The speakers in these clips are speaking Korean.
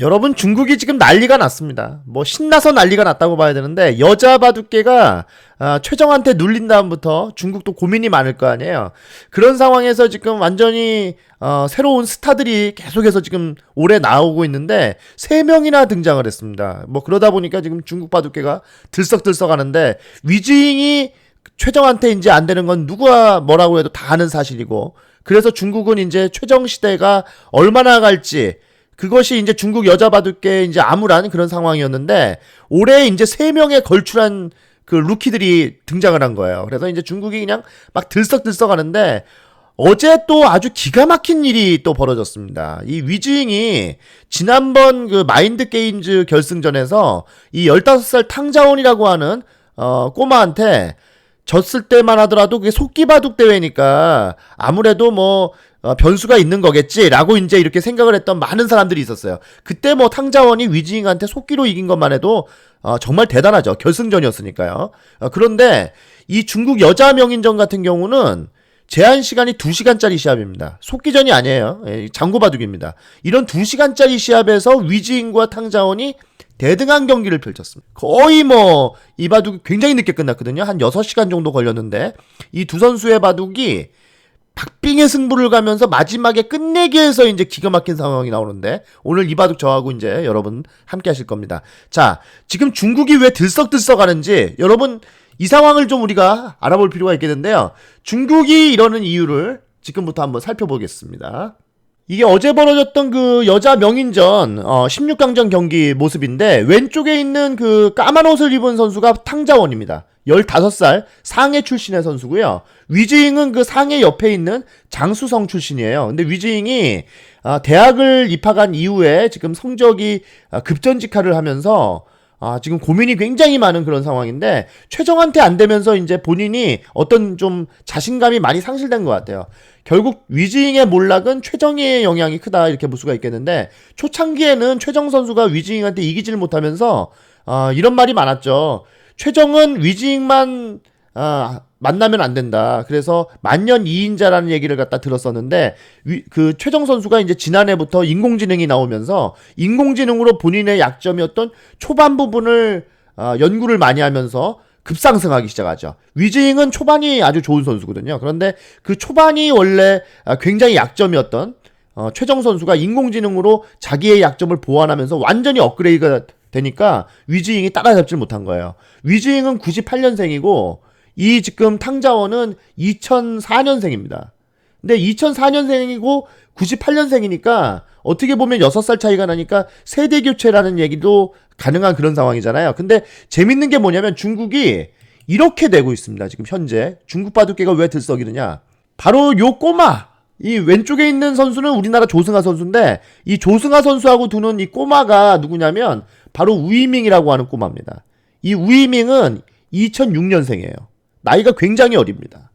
여러분 중국이 지금 난리가 났습니다. 뭐 신나서 난리가 났다고 봐야 되는데 여자 바둑계가 아, 최정한테 눌린 다음부터 중국도 고민이 많을 거 아니에요. 그런 상황에서 지금 완전히 어, 새로운 스타들이 계속해서 지금 올해 나오고 있는데 세 명이나 등장을 했습니다. 뭐 그러다 보니까 지금 중국 바둑계가 들썩들썩하는데 위즈잉이 최정한테 이제 안 되는 건 누가 뭐라고 해도 다 아는 사실이고 그래서 중국은 이제 최정 시대가 얼마나 갈지 그것이 이제 중국 여자 바둑계 이제 암울한 그런 상황이었는데 올해 이제 세 명의 걸출한 그 루키들이 등장을 한 거예요. 그래서 이제 중국이 그냥 막 들썩들썩 하는데 어제 또 아주 기가 막힌 일이 또 벌어졌습니다. 이 위즈잉이 지난번 그 마인드 게임즈 결승전에서 이 15살 탕자원이라고 하는 어 꼬마한테 졌을 때만 하더라도 그게 속기바둑 대회니까 아무래도 뭐 어, 변수가 있는 거겠지라고 이제 이렇게 생각을 했던 많은 사람들이 있었어요. 그때 뭐 탕자원이 위징한테 속기로 이긴 것만 해도 어, 정말 대단하죠. 결승전이었으니까요. 어, 그런데 이 중국 여자 명인전 같은 경우는 제한 시간이 2시간짜리 시합입니다. 속기전이 아니에요. 예, 장고바둑입니다. 이런 2시간짜리 시합에서 위지인과 탕자원이 대등한 경기를 펼쳤습니다. 거의 뭐 이 바둑이 굉장히 늦게 끝났거든요. 한 6시간 정도 걸렸는데 이 두 선수의 바둑이 박빙의 승부를 가면서 마지막에 끝내기에서 이제 기가 막힌 상황이 나오는데 오늘 이 바둑 저하고 이제 여러분 함께 하실 겁니다. 자, 지금 중국이 왜 들썩들썩 하는지 여러분 이 상황을 좀 우리가 알아볼 필요가 있겠는데요. 중국이 이러는 이유를 지금부터 한번 살펴보겠습니다. 이게 어제 벌어졌던 그 여자 명인전 어 16강전 경기 모습인데 왼쪽에 있는 그 까만 옷을 입은 선수가 탕자원입니다. 15살 상해 출신의 선수고요. 위즈잉은 그 상해 옆에 있는 장수성 출신이에요. 근데 위즈잉이 아, 대학을 입학한 이후에 지금 성적이 아, 급전직하를 하면서 아, 지금 고민이 굉장히 많은 그런 상황인데, 최정한테 안 되면서 이제 본인이 어떤 좀 자신감이 많이 상실된 것 같아요. 결국 위즈잉의 몰락은 최정의 영향이 크다, 이렇게 볼 수가 있겠는데, 초창기에는 최정 선수가 위즈잉한테 이기지를 못하면서, 아, 이런 말이 많았죠. 최정은 위징만 아, 만나면 안 된다. 그래서 만년 2인자라는 얘기를 갖다 들었었는데 위, 그 최정 선수가 이제 지난해부터 인공지능이 나오면서 인공지능으로 본인의 약점이었던 초반 부분을 아, 연구를 많이 하면서 급상승하기 시작하죠. 위징은 초반이 아주 좋은 선수거든요. 그런데 그 초반이 원래 아, 굉장히 약점이었던 어, 최정 선수가 인공지능으로 자기의 약점을 보완하면서 완전히 업그레이드가 되니까 위즈잉이 따라잡질 못한 거예요. 위즈잉은 98년생이고 이 지금 탕자원은 2004년생입니다. 근데 2004년생이고 98년생이니까 어떻게 보면 6살 차이가 나니까 세대 교체라는 얘기도 가능한 그런 상황이잖아요. 근데 재밌는 게 뭐냐면 중국이 이렇게 되고 있습니다. 지금 현재 중국 바둑계가 왜 들썩이느냐? 바로 요 꼬마 이 왼쪽에 있는 선수는 우리나라 조승아 선수인데 이 조승아 선수하고 두는 이 꼬마가 누구냐면 바로 우이밍이라고 하는 꼬마입니다. 이 우이밍은 2006년생이에요. 나이가 굉장히 어립니다.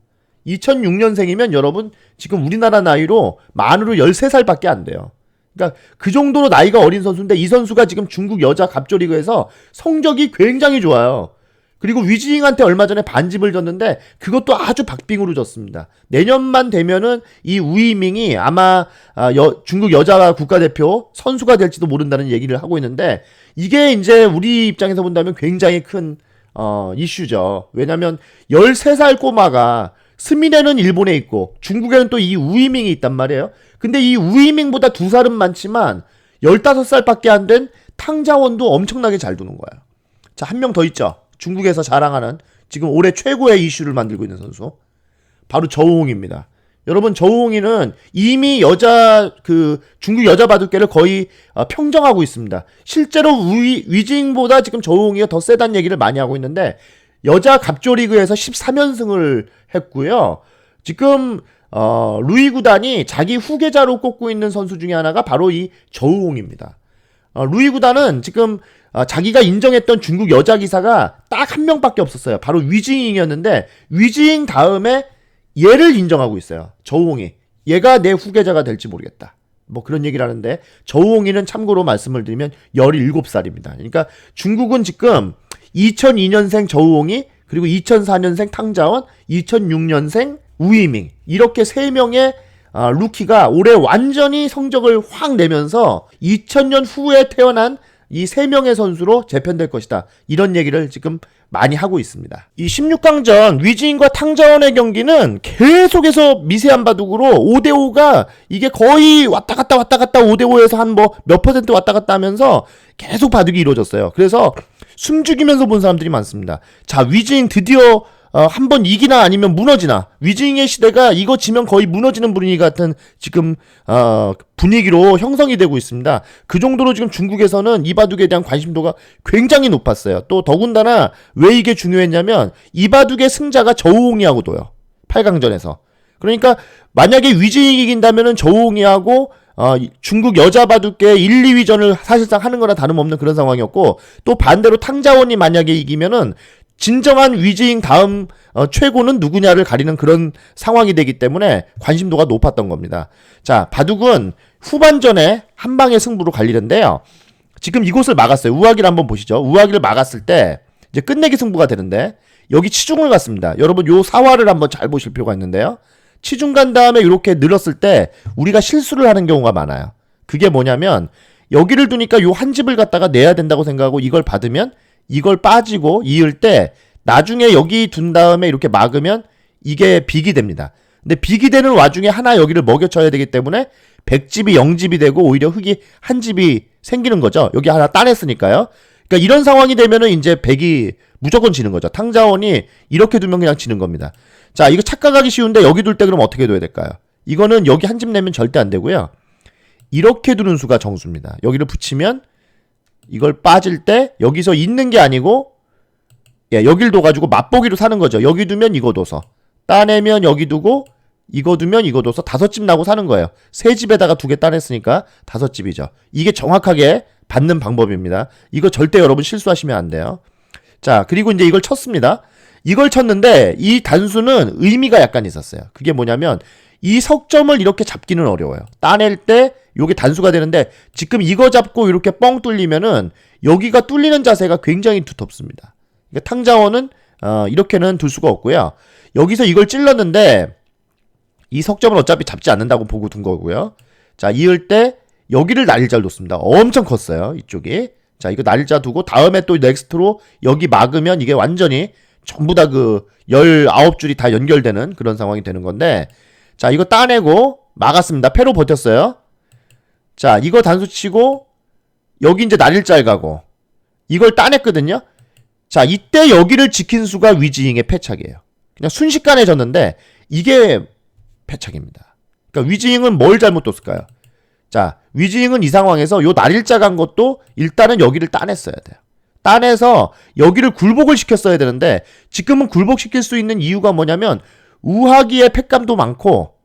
2006년생이면 여러분 지금 우리나라 나이로 만으로 13살밖에 안 돼요. 그러니까 그 정도로 나이가 어린 선수인데 이 선수가 지금 중국 여자 갑조리그에서 성적이 굉장히 좋아요. 그리고 위즈잉한테 얼마 전에 반집을 줬는데 그것도 아주 박빙으로 졌습니다. 내년만 되면은 이 우이밍이 아마 아, 여, 중국 여자 국가대표 선수가 될지도 모른다는 얘기를 하고 있는데 이게 이제 우리 입장에서 본다면 굉장히 큰 어, 이슈죠. 왜냐면 13살 꼬마가 스미네는 일본에 있고 중국에는 또 이 우이밍이 있단 말이에요. 근데 이 우이밍보다 두 살은 많지만 15살밖에 안 된 탕자원도 엄청나게 잘 두는 거예요. 자, 한 명 더 있죠. 중국에서 자랑하는 지금 올해 최고의 이슈를 만들고 있는 선수 바로 저우홍입니다. 여러분 저우홍이는 이미 여자 그 중국 여자 바둑계를 거의 어, 평정하고 있습니다. 실제로 위, 위징보다 지금 저우홍이가 더 세다는 얘기를 많이 하고 있는데 여자 갑조리그에서 13연승을 했고요. 지금 어, 루이 구단이 자기 후계자로 꼽고 있는 선수 중에 하나가 바로 이 저우홍입니다. 어, 루이 구단은 지금 어, 자기가 인정했던 중국 여자 기사가 딱 한 명밖에 없었어요. 바로 위징잉이었는데 위징 다음에 얘를 인정하고 있어요. 저우홍이. 얘가 내 후계자가 될지 모르겠다. 뭐 그런 얘기를 하는데 저우홍이는 참고로 말씀을 드리면 17살입니다. 그러니까 중국은 지금 2002년생 저우홍이 그리고 2004년생 탕자원, 2006년생 우이밍 이렇게 세 명의 아, 루키가 올해 완전히 성적을 확 내면서 2000년 후에 태어난 이 세 명의 선수로 재편될 것이다. 이런 얘기를 지금 많이 하고 있습니다. 이 16강전 위지인과 탕자원의 경기는 계속해서 미세한 바둑으로 5대5가 이게 거의 왔다 갔다 왔다 갔다 5대5에서 한 뭐 몇 퍼센트 왔다 갔다 하면서 계속 바둑이 이루어졌어요. 그래서 숨죽이면서 본 사람들이 많습니다. 자, 위지인 드디어 어, 한 번 이기나 아니면 무너지나 위징의 시대가 이거 지면 거의 무너지는 분위기 같은 지금 어, 분위기로 형성이 되고 있습니다. 그 정도로 지금 중국에서는 이바둑에 대한 관심도가 굉장히 높았어요. 또 더군다나 왜 이게 중요했냐면 이바둑의 승자가 저우홍이하고도요. 8강전에서. 그러니까 만약에 위징이 이긴다면은 저우홍이하고 어, 중국 여자 바둑계 1, 2위전을 사실상 하는 거나 다름없는 그런 상황이었고 또 반대로 탕자원이 만약에 이기면은 진정한 위지잉 다음 어, 최고는 누구냐를 가리는 그런 상황이 되기 때문에 관심도가 높았던 겁니다. 자, 바둑은 후반전에 한 방의 승부로 갈리는데요. 지금 이곳을 막았어요. 우아기를 한번 보시죠. 우아기를 막았을 때 이제 끝내기 승부가 되는데 여기 치중을 갔습니다. 여러분 요 사화를 한번 잘 보실 필요가 있는데요. 치중 간 다음에 이렇게 늘었을 때 우리가 실수를 하는 경우가 많아요. 그게 뭐냐면 여기를 두니까 요 한 집을 갖다가 내야 된다고 생각하고 이걸 받으면 이걸 빠지고 이을 때 나중에 여기 둔 다음에 이렇게 막으면 이게 빅이 됩니다. 근데 빅이 되는 와중에 하나 여기를 먹여쳐야 되기 때문에 100집이 0집이 되고 오히려 흙이 한 집이 생기는 거죠. 여기 하나 따냈으니까요. 그러니까 이런 상황이 되면은 이제 100이 무조건 지는 거죠. 탕자원이 이렇게 두면 그냥 지는 겁니다. 자, 이거 착각하기 쉬운데 여기 둘 때 그럼 어떻게 둬야 될까요? 이거는 여기 한 집 내면 절대 안 되고요. 이렇게 두는 수가 정수입니다. 여기를 붙이면 이걸 빠질 때 여기서 있는 게 아니고 예, 여길 둬가지고 맛보기로 사는 거죠. 여기 두면 이거 둬서 따내면 여기 두고 이거 두면 이거 둬서 다섯 집 나고 사는 거예요. 세 집에다가 두 개 따냈으니까 다섯 집이죠. 이게 정확하게 받는 방법입니다. 이거 절대 여러분 실수하시면 안 돼요. 자, 그리고 이제 이걸 쳤습니다. 이걸 쳤는데 이 단수는 의미가 약간 있었어요. 그게 뭐냐면 이 석점을 이렇게 잡기는 어려워요. 따낼 때 요게 단수가 되는데 지금 이거 잡고 이렇게 뻥 뚫리면은 여기가 뚫리는 자세가 굉장히 두텁습니다. 그러니까 탕자원은 어, 이렇게는 둘 수가 없고요. 여기서 이걸 찔렀는데 이 석점을 어차피 잡지 않는다고 보고 둔 거고요. 자, 이을 때 여기를 날일자를 뒀습니다. 엄청 컸어요. 이쪽이. 자, 이거 날일자 두고 다음에 또 넥스트로 여기 막으면 이게 완전히 전부 다 그 19줄이 다 연결되는 그런 상황이 되는 건데 자, 이거 따내고 막았습니다. 패로 버텼어요. 자, 이거 단수 치고 여기 이제 날일자에 가고 이걸 따냈거든요. 자, 이때 여기를 지킨 수가 위지잉의 패착이에요. 그냥 순식간에 졌는데 이게 패착입니다. 그러니까 위지잉은 뭘 잘못 뒀을까요? 자, 위지잉은 이 상황에서 요 날일자 간 것도 일단은 여기를 따냈어야 돼요. 따내서 여기를 굴복을 시켰어야 되는데 지금은 굴복시킬 수 있는 이유가 뭐냐면 우하기의 팩감도 많고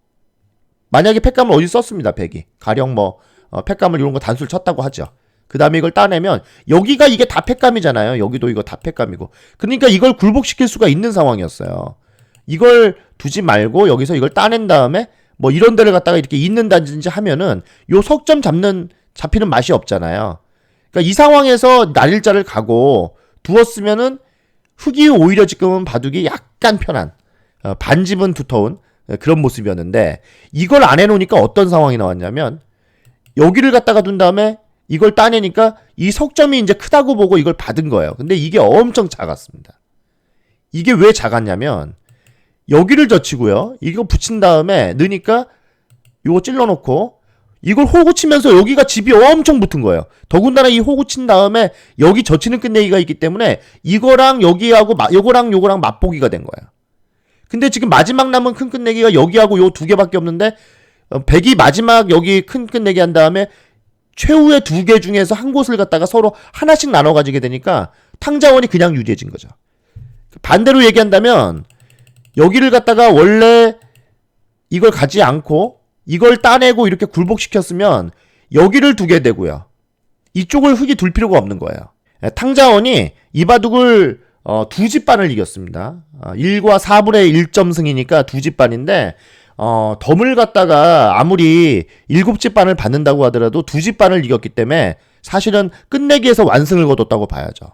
만약에 팩감을 어디 썼습니다. 백이 가령 뭐 어, 팩감을 이런 거 단수를 쳤다고 하죠. 그 다음에 이걸 따내면 여기가 이게 다 팩감이잖아요. 여기도 이거 다 팩감이고. 그러니까 이걸 굴복시킬 수가 있는 상황이었어요. 이걸 두지 말고 여기서 이걸 따낸 다음에 뭐 이런 데를 갖다가 이렇게 있는다든지 하면은 요 석점 잡는 잡히는 맛이 없잖아요. 그러니까 이 상황에서 날일자를 가고 두었으면은 흙이 오히려 지금은 바둑이 약간 편한 어, 반집은 두터운 어, 그런 모습이었는데 이걸 안 해놓으니까 어떤 상황이 나왔냐면 여기를 갖다가 둔 다음에 이걸 따내니까 이 석점이 이제 크다고 보고 이걸 받은 거예요. 근데 이게 엄청 작았습니다. 이게 왜 작았냐면 여기를 젖히고요. 이거 붙인 다음에 넣으니까 이거 찔러놓고 이걸 호구 치면서 여기가 집이 엄청 붙은 거예요. 더군다나 이 호구 친 다음에 여기 젖히는 끝내기가 있기 때문에 이거랑 여기하고 마, 요거랑 요거랑 맛보기가 된 거예요. 근데 지금 마지막 남은 큰 끝내기가 여기하고 요 두 개밖에 없는데 어, 백이 마지막 여기 큰 끝내기 한 다음에 최후의 두 개 중에서 한 곳을 갖다가 서로 하나씩 나눠 가지게 되니까 탕자원이 그냥 유리해진 거죠. 반대로 얘기한다면 여기를 갖다가 원래 이걸 가지 않고 이걸 따내고 이렇게 굴복시켰으면 여기를 두게 되고요. 이쪽을 흙이 둘 필요가 없는 거예요. 예, 탕자원이 이바둑을 어, 두 집반을 이겼습니다. 어, 1과 4분의 1점 승이니까 두 집반인데 어, 덤을 갖다가 아무리 일곱 집 반을 받는다고 하더라도 두 집 반을 이겼기 때문에 사실은 끝내기에서 완승을 거뒀다고 봐야죠.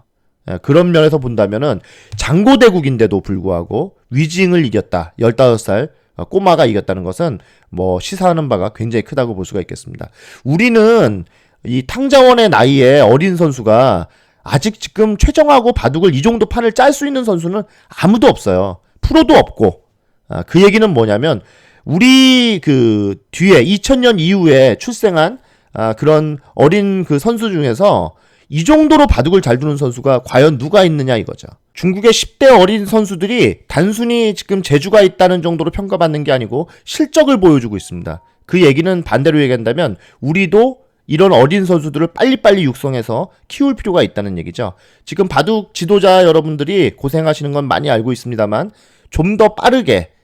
예, 그런 면에서 본다면은 장고대국인데도 불구하고 위징을 이겼다. 15살 어, 꼬마가 이겼다는 것은 뭐 시사하는 바가 굉장히 크다고 볼 수가 있겠습니다. 우리는 이 탕자원의 나이에 어린 선수가 아직 지금 최정하고 바둑을 이 정도 판을 짤 수 있는 선수는 아무도 없어요. 프로도 없고. 아, 그 얘기는 뭐냐면 우리 그 뒤에 2000년 이후에 출생한 아, 그런 어린 그 선수 중에서 이 정도로 바둑을 잘 두는 선수가 과연 누가 있느냐 이거죠. 중국의 10대 어린 선수들이 단순히 지금 재주가 있다는 정도로 평가받는 게 아니고 실적을 보여주고 있습니다. 그 얘기는 반대로 얘기한다면 우리도 이런 어린 선수들을 빨리빨리 육성해서 키울 필요가 있다는 얘기죠. 지금 바둑 지도자 여러분들이 고생하시는 건 많이 알고 있습니다만 좀 더 빠르게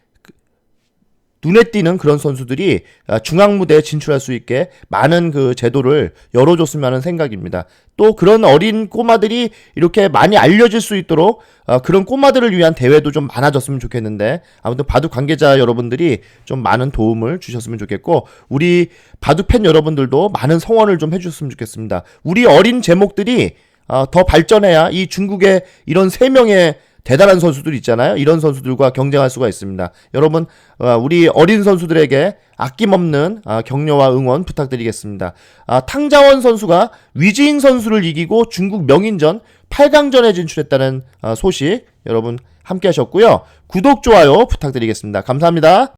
눈에 띄는 그런 선수들이 아, 중앙 무대에 진출할 수 있게 많은 그 제도를 열어줬으면 하는 생각입니다. 또 그런 어린 꼬마들이 이렇게 많이 알려질 수 있도록 아, 그런 꼬마들을 위한 대회도 좀 많아졌으면 좋겠는데 아무튼 바둑 관계자 여러분들이 좀 많은 도움을 주셨으면 좋겠고 우리 바둑 팬 여러분들도 많은 성원을 좀 해주셨으면 좋겠습니다. 우리 어린 제목들이 아, 더 발전해야 이 중국의 이런 세 명의 대단한 선수들 있잖아요. 이런 선수들과 경쟁할 수가 있습니다. 여러분, 어, 우리 어린 선수들에게 아낌없는 아, 격려와 응원 부탁드리겠습니다. 아, 탕자원 선수가 위지잉 선수를 이기고 중국 명인전 8강전에 진출했다는 아, 소식 여러분 함께 하셨고요. 구독, 좋아요 부탁드리겠습니다. 감사합니다.